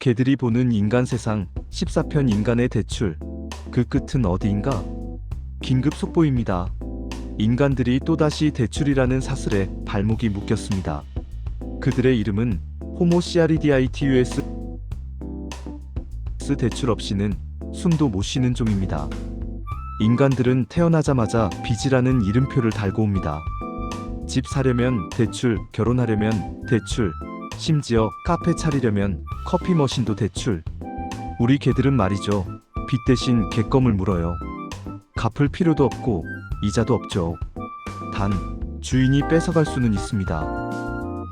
개들이 보는 인간 세상 14편 인간의 대출 그 끝은 어디인가? 긴급 속보입니다. 인간들이 또다시 대출이라는 사슬에 발목이 묶였습니다. 그들의 이름은 호모시아리디아이티우스 대출 없이는 숨도 못 쉬는 종입니다. 인간들은 태어나자마자 빚이라는 이름표를 달고 옵니다. 집 사려면 대출, 결혼하려면 대출, 심지어 카페 차리려면 커피 머신도 대출. 우리 개들은 말이죠. 빚 대신 개껌을 물어요. 갚을 필요도 없고 이자도 없죠. 단 주인이 뺏어갈 수는 있습니다.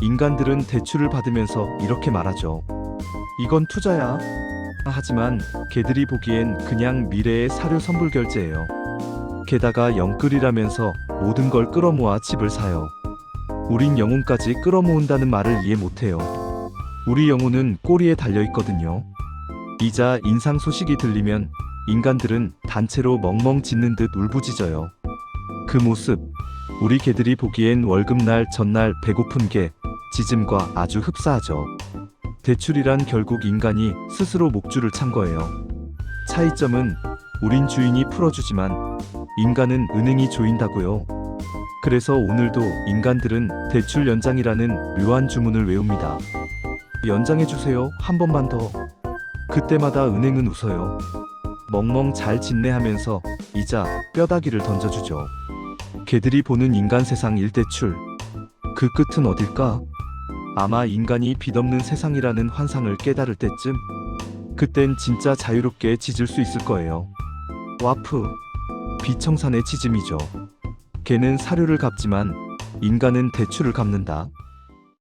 인간들은 대출을 받으면서 이렇게 말하죠. 이건 투자야. 하지만 개들이 보기엔 그냥 미래의 사료 선불 결제예요. 게다가 영끌이라면서 모든 걸 끌어모아 집을 사요. 우린 영혼까지 끌어모은다는 말을 이해 못해요. 우리 영혼은 꼬리에 달려 있거든요. 이자 인상 소식이 들리면 인간들은 단체로 멍멍 짖는 듯 울부짖어요. 그 모습, 우리 개들이 보기엔 월급날 전날 배고픈 개, 짖음과 아주 흡사하죠. 대출이란 결국 인간이 스스로 목줄을 찬 거예요. 차이점은 우린 주인이 풀어주지만 인간은 은행이 조인다고요. 그래서 오늘도 인간들은 대출 연장이라는 묘한 주문을 외웁니다. 연장해주세요. 한 번만 더. 그때마다 은행은 웃어요. 멍멍 잘 짓네 하면서 이자 뼈다귀를 던져주죠. 개들이 보는 인간 세상 일대출. 그 끝은 어딜까? 아마 인간이 빚 없는 세상이라는 환상을 깨달을 때쯤 그땐 진짜 자유롭게 짖을 수 있을 거예요. 와프 비청산의 짖음이죠. 개는 사료를 갚지만 인간은 대출을 갚는다.